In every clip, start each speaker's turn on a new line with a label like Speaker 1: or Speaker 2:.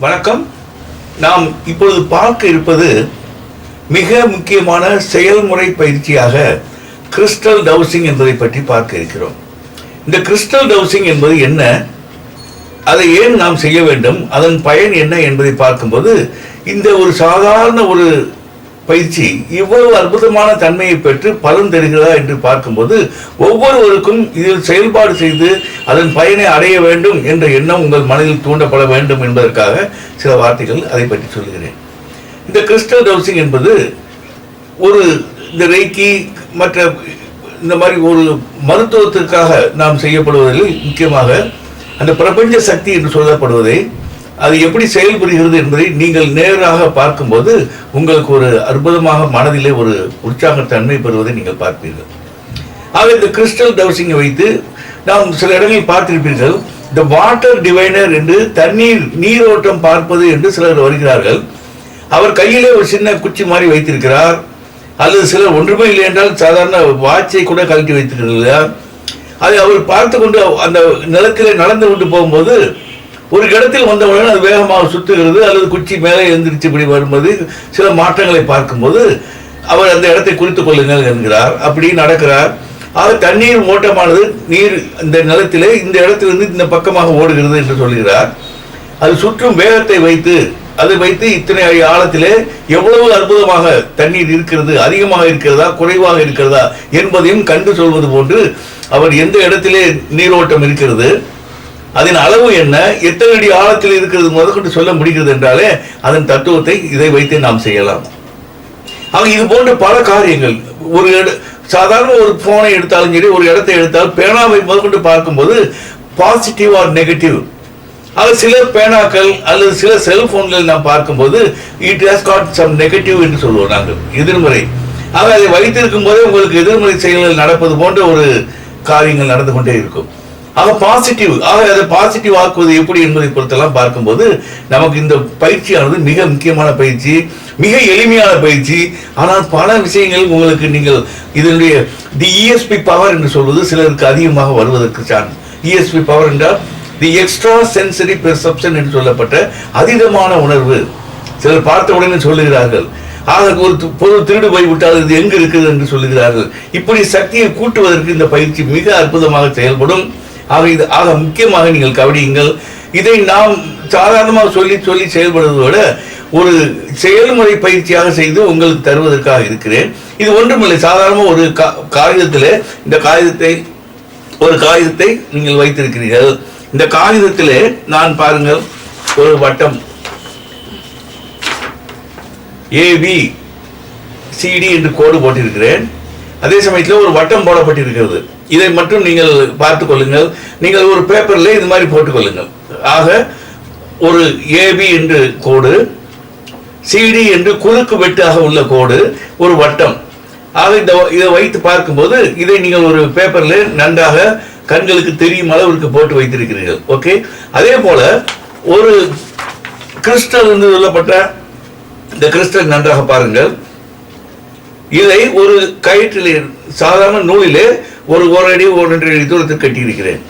Speaker 1: வணக்கம். நாம் இப்பொழுது பார்க்க இருப்பது மிக முக்கியமான செயல்முறை பயிற்சியாக கிறிஸ்டல் டவுசிங் என்பதை பற்றி பார்க்க இருக்கிறோம். இந்த கிறிஸ்டல் டவுசிங் என்பது என்ன? அதை ஏன் நாம் செய்ய வேண்டும்? அதன் பயன் என்ன என்பதை பார்க்கும்போது இந்த ஒரு சாதாரண ஒரு பயிற்சி. இவ்வளவு அற்புதமான தன்மையை பெற்று பலன் தருகிறதா என்று பார்க்கும்போது ஒவ்வொருவருக்கும் இதில் செயல்பாடு செய்து அதன் பயனை அடைய வேண்டும் என்ற எண்ணம் உங்கள் மனதில் தூண்டப்பட வேண்டும் என்பதற்காக சில வார்த்தைகள் அதை பற்றி சொல்கிறேன். இந்த கிறிஸ்டல் டவுசிங் என்பது ஒரு இந்த ரெய்கி மற்ற இந்த மாதிரி ஒரு மருத்துவத்திற்காக நாம் செய்யப்படுவதில் முக்கியமாக அந்த பிரபஞ்ச சக்தி என்று சொல்லப்படுவதை அது எப்படி செயல்படுகிறது என்பதை நீங்கள் நேராக பார்க்கும்போது உங்களுக்கு ஒரு அற்புதமாக மனதிலே ஒரு உற்சாகத்தன்மை பெறுவதை நீங்கள் பார்ப்பீர்கள். ஆக இந்த கிறிஸ்டல் டவுசிங்கை வைத்து நாம் சில இடங்களில் பார்த்திருப்பீர்கள் இந்த வாட்டர் டிவைனர் என்று தண்ணீர் நீரோட்டம் பார்ப்பது என்று சிலர் வருகிறார்கள். அவர் கையிலே ஒரு சின்ன குச்சி மாதிரி வைத்திருக்கிறார். அல்லது சிலர் ஒன்றுமே இல்லை என்றால் சாதாரண வாட்சை கூட கழட்டி வைத்திருக்கிறார். அதை அவர் பார்த்து கொண்டு அந்த நிலத்திலே நடந்து கொண்டு போகும்போது ஒரு இடத்தில் வந்தவுடன் அது வேகமாக சுற்றுகிறது அல்லது குச்சி மேலே எழுந்திரிச்சு இப்படி வரும்போது சில மாற்றங்களை பார்க்கும்போது அவர் அந்த இடத்தை குறித்துக் கொள்ளுங்கள் என்கிறார். அப்படி நடக்கிறார். ஆக தண்ணீர் ஓட்டமானது நீர் இந்த நிலத்திலே இந்த இடத்திலிருந்து இந்த பக்கமாக ஓடுகிறது என்று சொல்கிறார். அது சுற்றும் வேகத்தை வைத்து அதை வைத்து இத்தனை அடி ஆழத்திலே எவ்வளவு அற்புதமாக தண்ணீர் இருக்கிறது அதிகமாக இருக்கிறதா குறைவாக இருக்கிறதா என்பதையும் கண்டு சொல்வது போன்று அவர் எந்த இடத்திலே நீரோட்டம் இருக்கிறது அதன் அளவு என்ன? எத்தனை அடி ஆழத்தில் இருக்கிறது முதற்கொண்டு சொல்ல முடிகிறது என்றாலே அதன் தத்துவத்தை இதை வைத்து நாம் செய்யலாம். ஆக இது போன்ற பல காரியங்கள். ஒரு இட சாதாரண ஒரு போனை எடுத்தாலும் சரி ஒரு இடத்தை எடுத்தால் பேனாவை முதற்கொண்டு பார்க்கும்போது பாசிட்டிவ் ஆர் நெகட்டிவ் அது சில பேனாக்கள் அல்லது சில செல்போன்கள் நாம் பார்க்கும்போது it has got some negative என்று சொல்லுவோம் நாங்கள் எதிர்மறை. ஆக அதை வைத்திருக்கும் போதே உங்களுக்கு எதிர்மறை செயல்கள் நடப்பது போன்ற ஒரு காரியங்கள் நடந்து கொண்டே இருக்கும். ஆக பாசிட்டிவ் ஆக அதை பாசிட்டிவ் ஆக்குவது எப்படி என்பதை பொறுத்தெல்லாம் பார்க்கும்போது நமக்கு இந்த பயிற்சியானது மிக முக்கியமான பயிற்சி மிக எளிமையான பயிற்சி. ஆனால் பல விஷயங்கள் உங்களுக்கு நீங்கள் இதனுடைய தி இஎஸ்பி பவர் என்று சொல்வது சிலருக்கு அதிகமாக வருவதற்கு சான்ஸ் இஎஸ்பி பவர் என்றால் தி எக்ஸ்ட்ரா சென்சரி பெர்செப்ஷன் என்று சொல்லப்பட்ட அதீதமான உணர்வு. சிலர் பார்த்த உடனே சொல்லுகிறார்கள். ஆக ஒரு பொது பொருள் திருடு போய்விட்டால் இது எங்கு இருக்குது என்று சொல்லுகிறார்கள். இப்படி சக்தியை கூட்டுவதற்கு இந்த பயிற்சி மிக அற்புதமாக செயல்படும். ஆக இது ஆக முக்கியமாக நீங்கள் கவனியுங்கள். இதை நாம் சாதாரணமாக சொல்லி சொல்லி செயல்படுவதை விட ஒரு செயல்முறை பயிற்சியாக செய்து உங்களுக்கு தருவதற்காக இருக்கிறேன். இது ஒன்றுமில்லை. சாதாரணமாக ஒரு கா காகிதத்தில் இந்த காகிதத்தை ஒரு காகிதத்தை நீங்கள் வைத்திருக்கிறீர்கள். இந்த காகிதத்திலே நான் பாருங்கள் ஒரு வட்டம். ஏபி சிடி என்று கோடு போட்டிருக்கிறேன். அதே சமயத்தில் ஒரு வட்டம் போடப்பட்டிருக்கிறது. இதை மட்டும் நீங்கள் பார்த்துக்கொள்ளுங்கள் நீங்கள் ஒரு பேப்பரில் இது மாதிரி போட்டுக்கொள்ளுங்கள் ஆக ஒரு ஏபி என்று கோடு சிடி என்று குறுக்கு வெட்டாக உள்ள கோடு ஒரு வட்டம். ஆக இந்த இதை வைத்து பார்க்கும்போது இதை நீங்கள் ஒரு பேப்பரில் நன்றாக கண்களுக்கு தெரியும் அளவிற்கு போட்டு வைத்திருக்கிறீர்கள். ஓகே? அதே போல ஒரு கிறிஸ்டல் என்று சொல்லப்பட்ட இந்த கிறிஸ்டல் நன்றாக பாருங்கள். இதை ஒரு கயிற்றிலே சாதாரண நூலிலே ஒரு ஓரடி ஒன்றரை அடி தூரத்தில் கட்டியிருக்கிறேன்.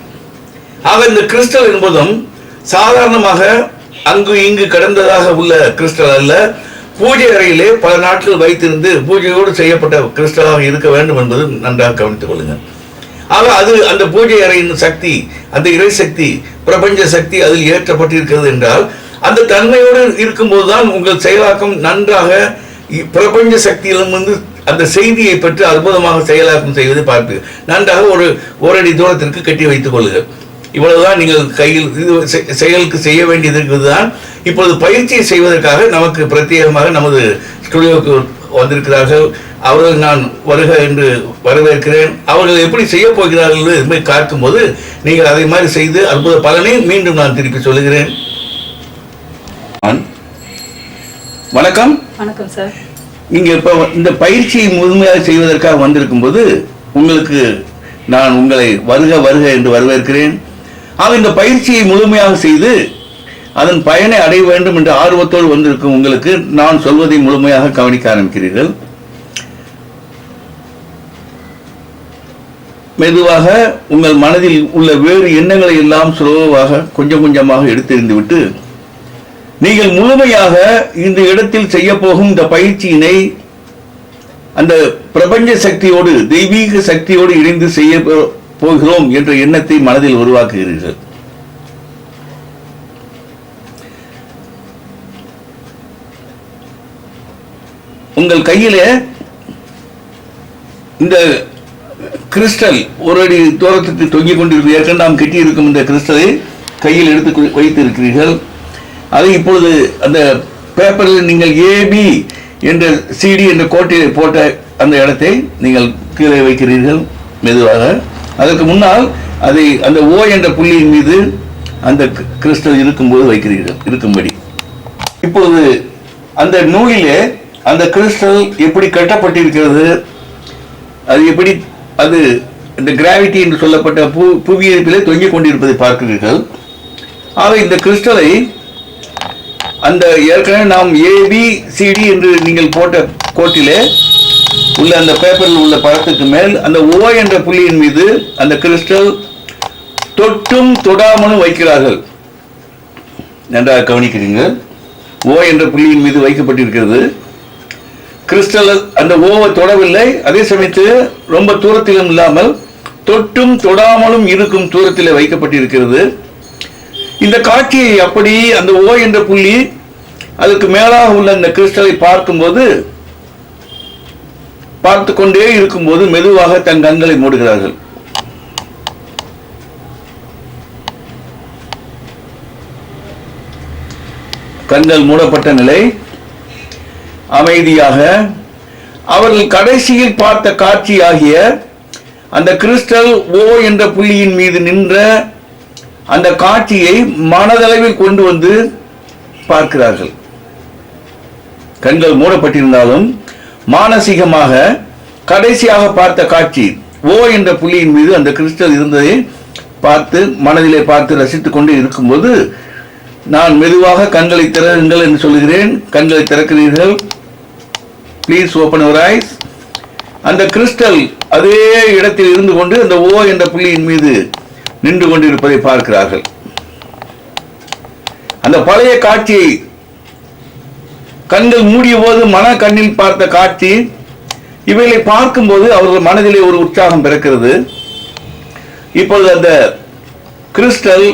Speaker 1: ஆக இந்த கிறிஸ்டல் என்பதும் சாதாரணமாக அங்கு இங்கு கடந்ததாக உள்ள கிறிஸ்டல் அல்ல பூஜை அறையிலே பல நாட்கள் வைத்திருந்து பூஜையோடு செய்யப்பட்ட கிறிஸ்டலாக இருக்க வேண்டும் என்பது நன்றாக கவனித்துக் கொள்ளுங்கள். ஆக அது அந்த பூஜை அறையின் சக்தி அந்த இறை சக்தி பிரபஞ்ச சக்தி அதில் ஏற்றப்பட்டிருக்கிறது என்றால் அந்த தன்மையோடு இருக்கும்போதுதான் உங்கள் செயலாக்கம் நன்றாக இ- பிரபஞ்ச சக்தியிலிருந்து அந்த செய்தியை பெற்று அற்புதமாக செயலாக்கம் செய்வதை பார்ப்பீர்கள். நன்றாக ஒரு ஓரடி தூரத்திற்கு கட்டி வைத்துக் கொள்ளுங்கள். இவ்வளவுதான் நீங்கள் கையில் இது செயலுக்கு செய்ய வேண்டியது இருக்குதுதான் இப்பொழுது பயிற்சியை செய்வதற்காக நமக்கு பிரத்யேகமாக நமது ஸ்டுடியோவுக்கு வந்திருக்கிறார்கள். அவர்கள் நான் வருக என்று வரவேற்கிறேன். அவர்கள் எப்படி செய்ய போகிறார்கள் என்பதை பார்க்கும்போது நீங்கள் அதை மாதிரி செய்து அற்புத பலனை மீண்டும் நான் திருப்பி சொல்லுகிறேன். வணக்கம்.
Speaker 2: வணக்கம் சார்.
Speaker 1: நீங்க இப்ப இந்த பயிற்சியை முழுமையாக செய்வதற்காக வந்திருக்கும் போது உங்களுக்கு நான் உங்களை வருக வருக என்று வரவேற்கிறேன். ஆக இந்த பயிற்சியை முழுமையாக செய்து அதன் பயனை அடைய வேண்டும் என்ற ஆர்வத்தோடு வந்திருக்கும் உங்களுக்கு நான் சொல்வதை முழுமையாக கவனிக்க ஆரம்பிக்கிறீர்கள். மெதுவாக உங்கள் மனதில் உள்ள வேறு எண்ணங்களை எல்லாம் சுலபமாக கொஞ்சம் கொஞ்சமாக எடுத்தெறிந்துவிட்டு நீங்கள் முழுமையாக இந்த இடத்தில் செய்ய போகும் இந்த பயிற்சியினை அந்த பிரபஞ்ச சக்தியோடு தெய்வீக சக்தியோடு இணைந்து செய்ய போ- போகிறோம் என்ற எண்ணத்தை மனதில் உருவாக்குகிறீர்கள். உங்கள் கையிலே இந்த கிறிஸ்டல் ஒரு அடி தூரத்துக்கு தொங்கிக் கொண்டிருக்கும் ஏற்கனவே நாம் கெட்டியிருக்கும் இந்த கிறிஸ்டலை கையில் எடுத்து வைத்திருக்கிறீர்கள். அதை இப்பொழுது அந்த பேப்பரில் நீங்கள் ஏபி என்ற சிடி என்ற கோட்டையை போட்ட அந்த இடத்தை நீங்கள் கீழே வைக்கிறீர்கள் மெதுவாக. அதற்கு முன்னால் அதை அந்த ஓ என்ற புள்ளியின் மீது அந்த கிறிஸ்டல் இருக்கும்போது வைக்கிறீர்கள் இருக்கும்படி. இப்பொழுது அந்த நூலிலே அந்த கிறிஸ்டல் எப்படி கட்டப்பட்டிருக்கிறது அது எப்படி அது இந்த கிராவிட்டி என்று சொல்லப்பட்ட பு புவியீர்ப்பிலே தொங்கிக் கொண்டிருப்பதை பார்க்கிறீர்கள். ஆக இந்த கிறிஸ்டலை அந்த ஏற்கனவே நாம் ஏபிசிடி என்று நீங்கள் போட்ட கோட்டிலே உள்ள அந்த பேப்பரில் உள்ள படத்துக்கு மேல் அந்த ஓ என்ற புள்ளியின் மீது அந்த கிறிஸ்டல் தொட்டும் தொடாமலும் வைக்கிறார்கள். நன்றாக கவனிக்கிறீங்க. ஓ என்ற புள்ளியின் மீது வைக்கப்பட்டிருக்கிறது. கிறிஸ்டல் அந்த ஓவை தொடவில்லை. அதே சமயத்தில் ரொம்ப தூரத்திலும் இல்லாமல் தொட்டும் தொடாமலும் இருக்கும் தூரத்தில் வைக்கப்பட்டிருக்கிறது. இந்த காட்சியை அப்படி அந்த ஓ என்ற புள்ளி அதுக்கு மேலாக உள்ள இந்த கிறிஸ்டலை பார்க்கும்போது பார்த்து கொண்டே இருக்கும்போது மெதுவாக தன் கண்களை மூடுகிறார்கள். கண்கள் மூடப்பட்ட நிலை அமைதியாக. அவர்கள் கடைசியில் பார்த்த காட்சியாகிய அந்த கிறிஸ்டல் ஓ என்ற புள்ளியின் மீது நின்ற அந்த காட்சியை மனதளவில் கொண்டு வந்து பார்க்கிறார்கள். கண்கள் மூடப்பட்டிருந்தாலும் மானசீகமாக கடைசியாக பார்த்த காட்சி ஓ என்ற புள்ளியின் மீது அந்த கிறிஸ்டல் இருந்ததை பார்த்து மனதிலே பார்த்து ரசித்துக் கொண்டு இருக்கும்போது நான் மெதுவாக கண்களை திறங்கள் என்று சொல்கிறேன் கண்களை திறக்கிறீர்கள். ப்ளீஸ் ஓப்பன் யுவர் ஐஸ் அந்த கிறிஸ்டல் அதே இடத்தில் இருந்து கொண்டு அந்த ஓ என்ற புள்ளியின் மீது நின்று கொண்டிருப்பதை பார்க்கிறார்கள். அந்த பழைய காட்சியை கண்கள் மூடிய போது மன கண்ணில் பார்த்த காட்சி இவைகளை பார்க்கும்போது அவர்கள் மனதிலே ஒரு உற்சாகம் பிறக்கிறது. இப்பொழுது அந்த கிறிஸ்டல்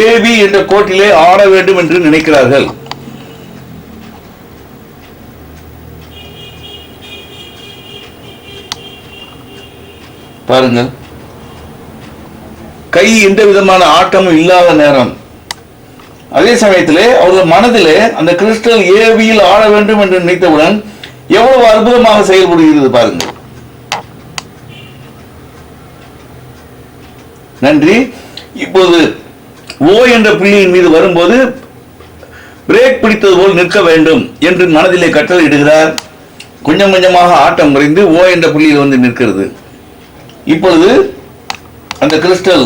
Speaker 1: ஏபி என்ற கோட்டிலே ஆட வேண்டும் என்று நினைக்கிறார்கள். பாருங்கள். கை எந்த விதமான ஆட்டமும் இல்லாத நேரம். அதே சமயத்திலே அவர்கள் மனதிலே அந்த கிறிஸ்டல் ஏவியில் ஆட வேண்டும் என்று நினைத்தவுடன் எவ்வளவு அற்புதமாக செயல்படுகிறது பாருங்கள். நன்றி. இப்போது ஓ என்ற புள்ளியின் மீது வரும்போது பிரேக் பிடித்தது போல் நிற்க வேண்டும் என்று மனதிலே கட்டளையிடுகிறார். கொஞ்சம் கொஞ்சமாக ஆட்டம் குறைந்து ஓ என்ற புள்ளியில் வந்து நிற்கிறது. இப்பொழுது அந்த கிறிஸ்டல்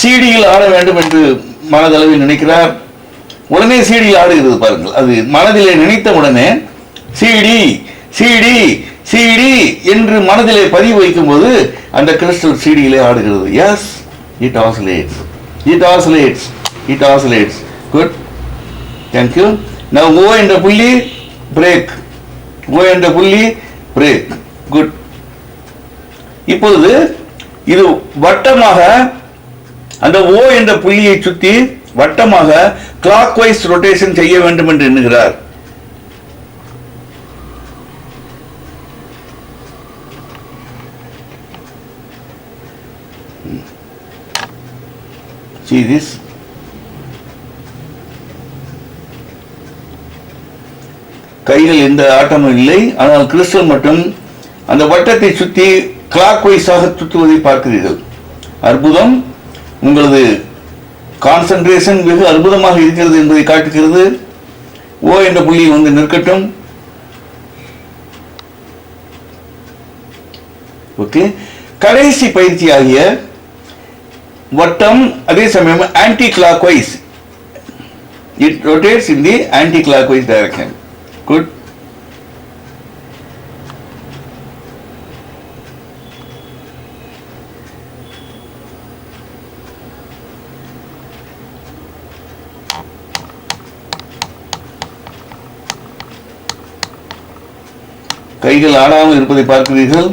Speaker 1: சிடியில் ஆட வேண்டும் என்று மனதளவில் நினைக்கிறார். உடனே சிடியில் ஆடுகிறது பாருங்கள். அது மனதிலே நினைத்த உடனே சிடி சிடி சிடி என்று மனதிலே பதிவு வைக்கும்போது அந்த கிறிஸ்டல் சீடியிலே ஆடுகிறது. Yes it oscillates it oscillates it oscillates good thank you நான் ஓ என்ற புள்ளி பிரேக் ஓ என்ற புள்ளி பிரேக் குட் இப்பொழுது இது வட்டமாக அந்த ஓ என்ற புள்ளியை சுற்றி வட்டமாக கிளாக் வைஸ் ரொட்டேஷன் செய்ய வேண்டும் என்று எண்ணுகிறார். See this? கையில் எந்த ஆட்டமும் இல்லை ஆனால் கிறிஸ்டல் மட்டும் அந்த வட்டத்தை சுற்றி கிளாக் வைஸாக சுற்றுவதை பார்க்கிறீர்கள். அற்புதம். உங்களது கான்சன்ட்ரேஷன் வெகு அற்புதமாக இருக்கிறது என்பதை காட்டுகிறது. ஓ என்ற புள்ளி வந்து நிற்கட்டும். ஓகே. கடைசி பயிற்சி ஆகிய வட்டம் அதே சமயம் anticlockwise it rotates in the anticlockwise direction good கைகள் ஆடாமல் இருப்பதை பார்க்கிறீர்கள்?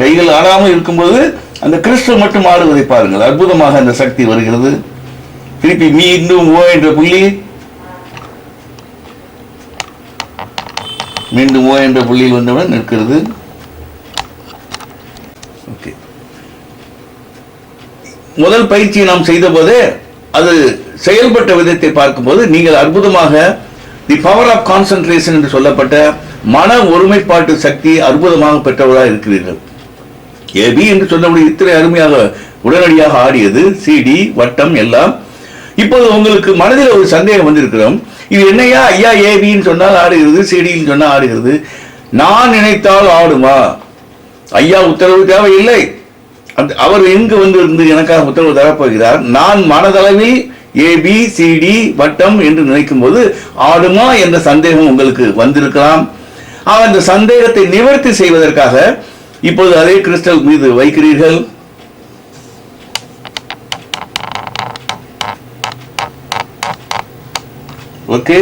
Speaker 1: கைகள் ஆடாமல் இருக்கும்போது அந்த கிறிஸ்து மட்டும் ஆடுவதை பாருங்கள். அற்புதமாக அந்த சக்தி வருகிறது. திருப்பி மீண்டும் ஓ என்ற புள்ளி. மீண்டும் ஓ என்ற புள்ளியில் வந்தவுடன் நிற்கிறது. ஓகே. முதல் பயிற்சியை நாம் செய்த போதே அது செயல்பட்ட விதத்தை பார்க்கும்போது நீங்கள் அற்புதமாக தி பவர் ஆஃப் கான்சென்ட்ரேஷன் என்று சொல்லப்பட்ட மன ஒருமைப்பாட்டு சக்தி அற்புதமாக பெற்றவர்களாக இருக்கிறீர்கள். ஏபி என்று சொன்னபடி இத்தனை அருமையாக உடனடியாக ஆடியது சிடி வட்டம் எல்லாம். இப்போது உங்களுக்கு மனதில் ஒரு சந்தேகம் வந்திருக்கிறோம். இது என்னையா ஐயா ஏபின்னு சொன்னால் ஆடுகிறது சிடின்னு சொன்னால் ஆடுகிறது. நான் நினைத்தால் ஆடுமா? ஐயா உத்தரவு தேவையில்லை. அந்த அவர் எங்கு வந்திருந்து எனக்காக உத்தரவு தரப்போகிறார். நான் மனதளவில் ஏபி சிடி வட்டம் என்று நினைக்கும் போது ஆடுமா என்ற சந்தேகம் உங்களுக்கு வந்திருக்கலாம். ஆக அந்த சந்தேகத்தை நிவர்த்தி செய்வதற்காக இப்போது அதே கிறிஸ்டல் மீது வைக்கிறீர்கள். ஓகே.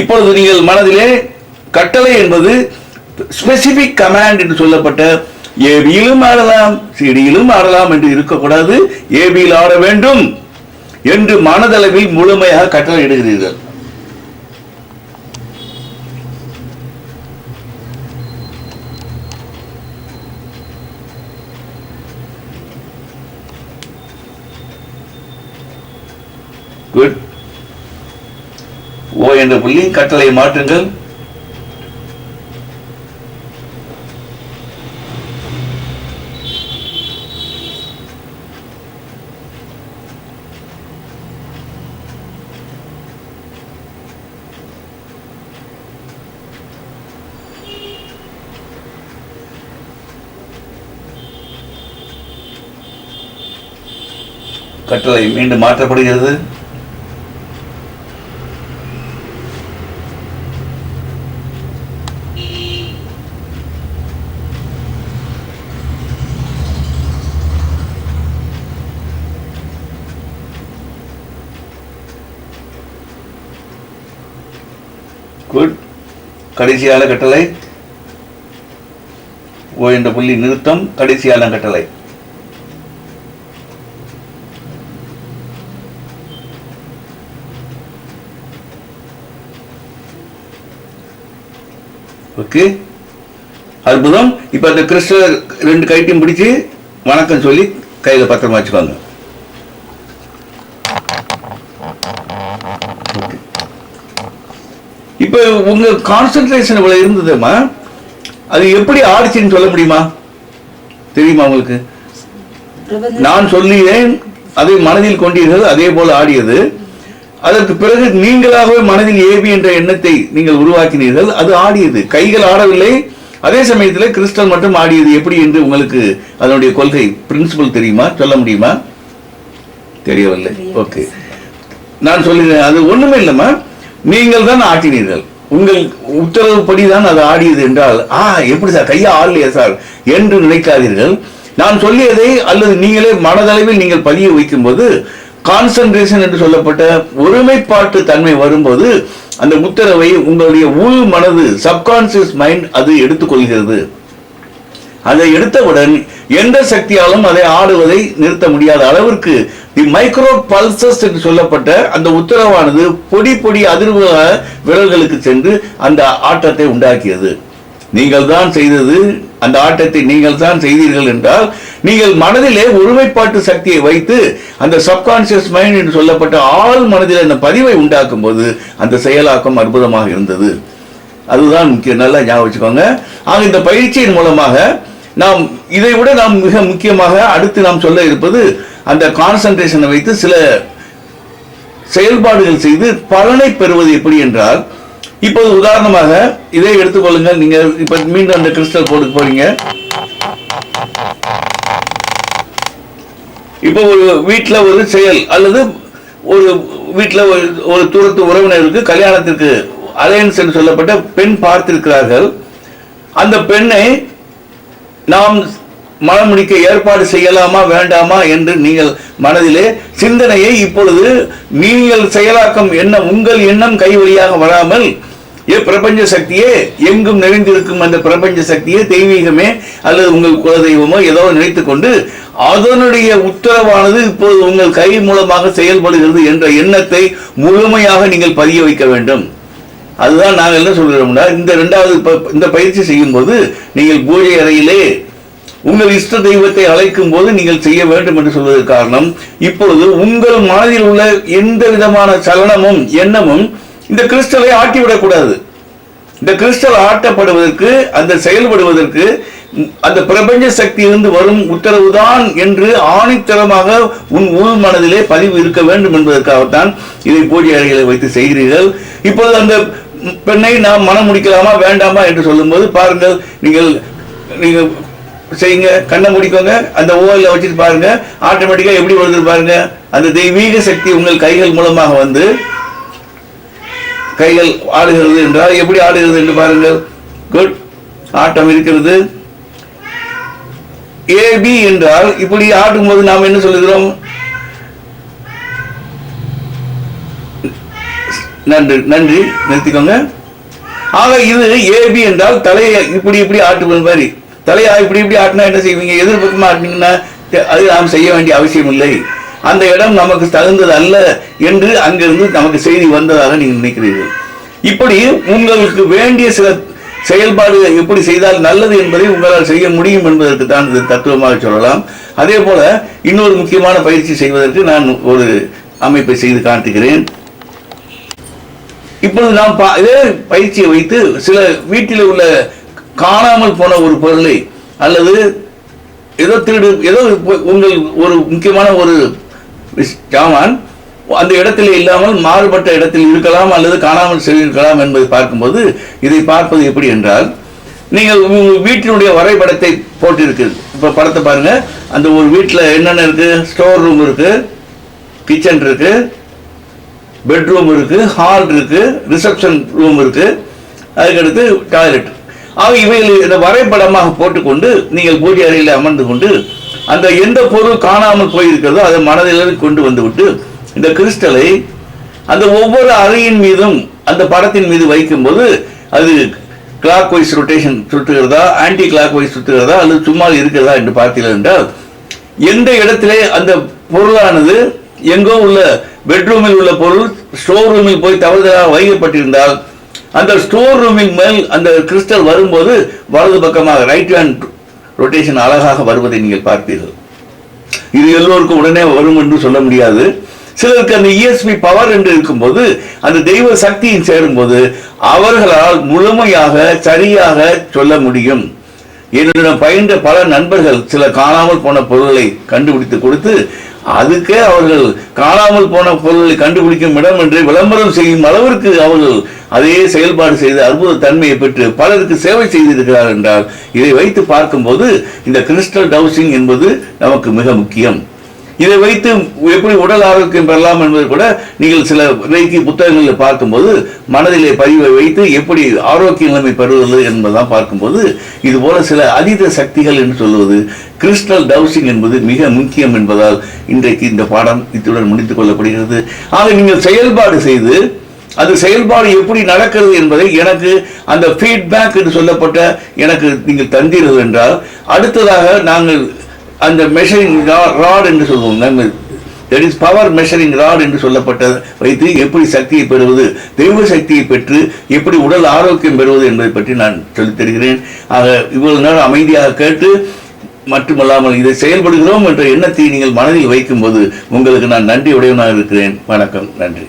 Speaker 1: இப்பொழுது நீங்கள் மனதிலே கட்டளை என்பது ஸ்பெசிபிக் கமாண்ட் என்று சொல்லப்பட்ட ஏபியிலும் ஆடலாம் சிடியிலும் ஆடலாம் என்று இருக்கக்கூடாது. ஏபியில் ஆட வேண்டும் என்று மனதளவில் முழுமையாக கட்டளை இடுகிறீர்கள் குட் ஓ என்ற புள்ளி கட்டளை மாற்றுங்கள். கட்டளை மீண்டும் மாற்றப்படுகிறது குட் கடைசியான கட்டளை. ஓ என்ற புள்ளி நிறுத்தம் கடைசியான கட்டளை. ஓகே. அற்புதம். இப்போ அந்த கிறிஸ்டல் ரெண்டு கைட்டையும் பிடிச்சு வணக்கம் சொல்லி கையில் பத்திரமா வச்சுக்கோங்க. இப்போ உங்க கான்சென்ட்ரேஷன் இவ்வளவு இருந்ததுமா? அது எப்படி ஆடிச்சுன்னு சொல்ல முடியுமா? தெரியுமா உங்களுக்கு? நான் சொல்லினேன் அதை மனதில் கொண்டீர்கள் அதே போல ஆடியது. அதற்கு பிறகு நீங்களாகவே மனதில் ஏபி என்ற எண்ணத்தை நீங்கள் உருவாக்கினீர்கள் அது ஆடியது. கைகள் ஆடவில்லை அதே சமயத்தில் கிறிஸ்டல் மட்டும் ஆடியது எப்படி என்று உங்களுக்கு அதனுடைய கொள்கை பிரின்சிபல் தெரியுமா? சொல்ல முடியுமா? தெரியவில்லை. ஓகே நான் சொல்லுகிறேன் அது ஒண்ணுமே இல்லைம்மா. நீங்கள் தான் ஆட்டினீர்கள். உங்கள் உத்தரவுப்படி தான் அது ஆடியது என்றால் ஆ எப்படி சார்? கையா ஆடலையா சார்? என்று நினைக்காதீர்கள். நான் சொல்லியதை அல்லது நீங்களே மனதளவில் நீங்கள் பதிய வைக்கும்போது கான்சன்ட்ரேஷன் என்று சொல்லப்பட்ட ஒருமைப்பாட்டு தன்மை வரும்போது அந்த உத்தரவை உங்களுடைய உள் மனது சப்கான்சியஸ் மைண்ட் அது எடுத்துக்கொள்கிறது. அதை எடுத்தவுடன் எந்த சக்தியாலும் அதை ஆடுவதை நிறுத்த முடியாத அளவிற்கு தி மைக்ரோ பல்சஸ் என்று சொல்லப்பட்ட அந்த உத்தரவானது பொடி பொடி அதிர்வு விரல்களுக்கு சென்று அந்த ஆட்டத்தை உண்டாக்கியது. நீங்கள் தான் செய்தது அந்த ஆட்டத்தை நீங்கள் தான் செய்தீர்கள் என்றால் நீங்கள் மனதிலே ஒருமைப்பாட்டு சக்தியை வைத்து அந்த சப்கான்சியஸ் மைண்ட் என்று சொல்லப்பட்ட ஆள் மனதில் அந்த பதிவை உண்டாக்கும் போது அந்த செயலாக்கம் அற்புதமாக இருந்தது. அதுதான் முக்கியம். நல்லா ஞாபகம் வச்சுக்கோங்க. ஆக இந்த பயிற்சியின் மூலமாக நாம் இதை விட நாம் மிக முக்கியமாக அடுத்து நாம் சொல்ல இருப்பது அந்த கான்சன்ட்ரேஷனை வைத்து சில செயல்பாடுகள் செய்து பலனை பெறுவது எப்படி என்றால் இப்போது உதாரணமாக இதை எடுத்துக்கொள்ளுங்கள் நீங்க இப்ப மீண்டும் அந்த கிறிஸ்டல் போர்டுக்கு போறீங்க. இப்போ ஒரு வீட்டில் ஒரு செயல் அல்லது ஒரு வீட்டில் ஒரு ஒரு தூரத்து உறவினருக்கு கல்யாணத்திற்கு அலையன்ஸ் என்று சொல்லப்பட்ட பெண் பார்த்திருக்கிறார்கள். அந்த பெண்ணை நாம் மனம் முடிக்க ஏற்பாடு செய்யலாமா வேண்டாமா என்று நீங்கள் மனதிலே சிந்தனையை இப்பொழுது நீங்கள் செயலாக்கம் என்ன உங்கள் எண்ணம் கை வழியாக வராமல் ஏ பிரபஞ்ச சக்தியே எங்கும் நிறைந்திருக்கும் அந்த பிரபஞ்ச சக்தியே தெய்வீகமே அல்லது உங்கள் குலதெய்வமோ ஏதோ நினைத்துக் கொண்டு அதனுடைய உத்தரவானது இப்போது உங்கள் கை மூலமாக செயல்படுகிறது என்ற எண்ணத்தை முழுமையாக நீங்கள் பதிய வைக்க வேண்டும். அதுதான் நாங்கள் என்ன சொல்கிறோம்னா இந்த ரெண்டாவது ப- இந்த பயிற்சி செய்யும்போது நீங்கள் பூஜை அறையிலே உங்கள் இஷ்ட தெய்வத்தை அழைக்கும் போது நீங்கள் செய்ய வேண்டும் என்று சொல்வதற்கு காரணம் இப்பொழுது உங்கள் மனதில் உள்ள எந்த விதமான சலனமும் எண்ணமும் இந்த கிறிஸ்டலை ஆட்டிவிடக்கூடாது இந்த கிறிஸ்டல் ஆட்டப்படுவதற்கு அந்த செயல்படுவதற்கு அந்த பிரபஞ்ச சக்தியிலிருந்து வரும் உத்தரவுதான் என்று ஆணித்தரமாக உன் உள் மனதிலே பதிவு இருக்க வேண்டும் என்பதற்காகத்தான் இதை பூஜை அறைகளை வைத்து செய்கிறீர்கள். இப்போது அந்த பெண்ணை நாம் மனம் முடிக்கலாமா வேண்டாமா என்று சொல்லும்போது பாருங்கள் நீங்கள் நீங்கள் செய்யுங்க கண்ணை முடிக்கோங்க அந்த ஓவில வச்சுட்டு பாருங்க ஆட்டோமேட்டிக்கா எப்படி வருது பாருங்க. அந்த தெய்வீக சக்தி உங்கள் கைகள் மூலமாக வந்து கைகள் ஆடுகிறது என்றால் எப்படி ஆடுகிறது என்று பாருங்கள். குட் ஆட்டம் இருக்கிறது. ஏபி என்றால் இப்படி ஆட்டும்போது நாம் என்ன சொல்லுகிறோம்? நன்றி நன்றி. நிறுத்திக்கோங்க. ஆக இது ஏபி என்றால் தலையை இப்படி இப்படி ஆட்டுவது மாதிரி. தலையா இப்படி இப்படி ஆட்டினா என்ன செய்வீங்க? எதிர்பக்கமா ஆட்டினீங்கன்னா அது நாம் செய்ய வேண்டிய அவசியம் இல்லை அந்த இடம் நமக்கு தகுந்தது அல்ல என்று அங்கிருந்து நமக்கு செய்தி வந்ததாக நீங்கள் நினைக்கிறீர்கள். இப்படி உங்களுக்கு வேண்டிய சில செயல்பாடு எப்படி செய்தால் நல்லது என்பதை உங்களால் செய்ய முடியும் என்பதற்கு தான் இது தத்துவமாக சொல்லலாம். அதே போல இன்னொரு முக்கியமான பயிற்சி செய்வதற்கு நான் ஒரு அமைப்பை செய்து காட்டுகிறேன். இப்பொழுது நாம் பா- இதே பயிற்சியை வைத்து சில வீட்டில் உள்ள காணாமல் போன ஒரு பொருளை அல்லது ஏதோ திருடு ஏதோ உங்கள் ஒரு முக்கியமான ஒரு ஜாமான் சாமான் அந்த இடத்தில் இல்லாமல் மாறுபட்ட இடத்தில் இருக்கலாம் அல்லது காணாமல் சென்றிருக்கலாம் என்பதை பார்க்கும்போது இதை பார்ப்பது எப்படி என்றால் நீங்கள் உங்கள் வீட்டினுடைய வரைபடத்தை போட்டிருக்கு இப்போ படத்தை பாருங்க. அந்த ஒரு வீட்டில் என்னென்ன இருக்கு? ஸ்டோர் ரூம் இருக்கு கிச்சன் இருக்கு பெட்ரூம் இருக்கு ஹால் இருக்கு ரிசப்ஷன் ரூம் இருக்கு அதுக்கடுத்து டாய்லெட். ஆக இவைகளை இந்த வரைபடமாக போட்டுக்கொண்டு நீங்கள் பூஜை அறையில் அமர்ந்து கொண்டு அந்த எந்த பொருள் காணாமல் போயிருக்கிறதோ அதை மனதில் கொண்டு வந்துவிட்டு இந்த கிறிஸ்டலை அந்த ஒவ்வொரு அறையின் மீதும் அந்த படத்தின் மீது வைக்கும்போது அது கிளாக் வைஸ் ரொட்டேஷன் சுற்றுகிறதா ஆன்டி கிளாக் வைஸ் சுற்றுகிறதா அல்லது சும்மா இருக்கிறதா என்று பார்த்தீர்கள் என்றால் எந்த இடத்திலே அந்த பொருளானது எங்கோ உள்ள பெட்ரூமில் உள்ள பொருள் ஸ்டோர் ரூமில் போய் தவறுதலாக வைக்கப்பட்டிருந்தால் அந்த ஸ்டோர் ரூமின் மேல் அந்த கிறிஸ்டல் வரும்போது வலது பக்கமாக ரைட் ஹேண்ட் ரொட்டேஷன் அழகாக வருவதை நீங்கள் பார்ப்பீர்கள் இது எல்லோருக்கும் உடனே வரும் என்று சொல்ல முடியாது. சிலருக்கு அந்த இஎஸ்பி பவர் என்று இருக்கும்போது அந்த தெய்வ சக்தியின் சேரும்போது அவர்களால் முழுமையாக சரியாக சொல்ல முடியும். என்னிடம் பயின்ற பல நண்பர்கள் சில காணாமல் போன பொருள்களை கண்டுபிடித்து கொடுத்து அதுக்கே அவர்கள் காணாமல் போன பொருள்களை கண்டுபிடிக்கும் இடம் என்று விளம்பரம் செய்யும் அளவிற்கு அவர்கள் அதே செயல்பாடு செய்து அற்புத தன்மையை பெற்று பலருக்கு சேவை செய்திருக்கிறார் என்றால் இதை வைத்து பார்க்கும்போது இந்த கிறிஸ்டல் டவுசிங் என்பது நமக்கு மிக முக்கியம். இதை வைத்து எப்படி உடல் ஆரோக்கியம் பெறலாம் என்பது கூட நீங்கள் சில ரேக்கி புத்தகங்களில் பார்க்கும்போது மனதிலே பதிவை வைத்து எப்படி ஆரோக்கிய நிலைமை பெறுவது என்பதெல்லாம் பார்க்கும்போது இது போல சில அதீத சக்திகள் என்று சொல்வது கிறிஸ்டல் டவுசிங் என்பது மிக முக்கியம் என்பதால் இன்றைக்கு இந்த பாடம் இத்துடன் முடித்துக் கொள்ளப்படுகிறது. ஆக நீங்கள் செயல்பாடு செய்து அது செயல்பாடு எப்படி நடக்கிறது என்பதை எனக்கு அந்த ஃபீட்பேக் என்று சொல்லப்பட்ட எனக்கு நீங்கள் தந்தீர்கள் என்றால் அடுத்ததாக நாங்கள் அந்த மெஷரிங் ராட் என்று சொல்லுவோம். That is power measuring rod என்று சொல்லப்பட்ட வைத்து எப்படி சக்தியை பெறுவது தெய்வ சக்தியை பெற்று எப்படி உடல் ஆரோக்கியம் பெறுவது என்பதை பற்றி நான் சொல்லித் தருகிறேன். ஆக இவ்வளவு நேரம் அமைதியாக கேட்டு மட்டுமல்லாமல் இதை செயல்படுகிறோம் என்ற எண்ணத்தை நீங்கள் மனதில் வைக்கும்போது உங்களுக்கு நான் நன்றி உடையவனாக இருக்கிறேன். வணக்கம் நன்றி.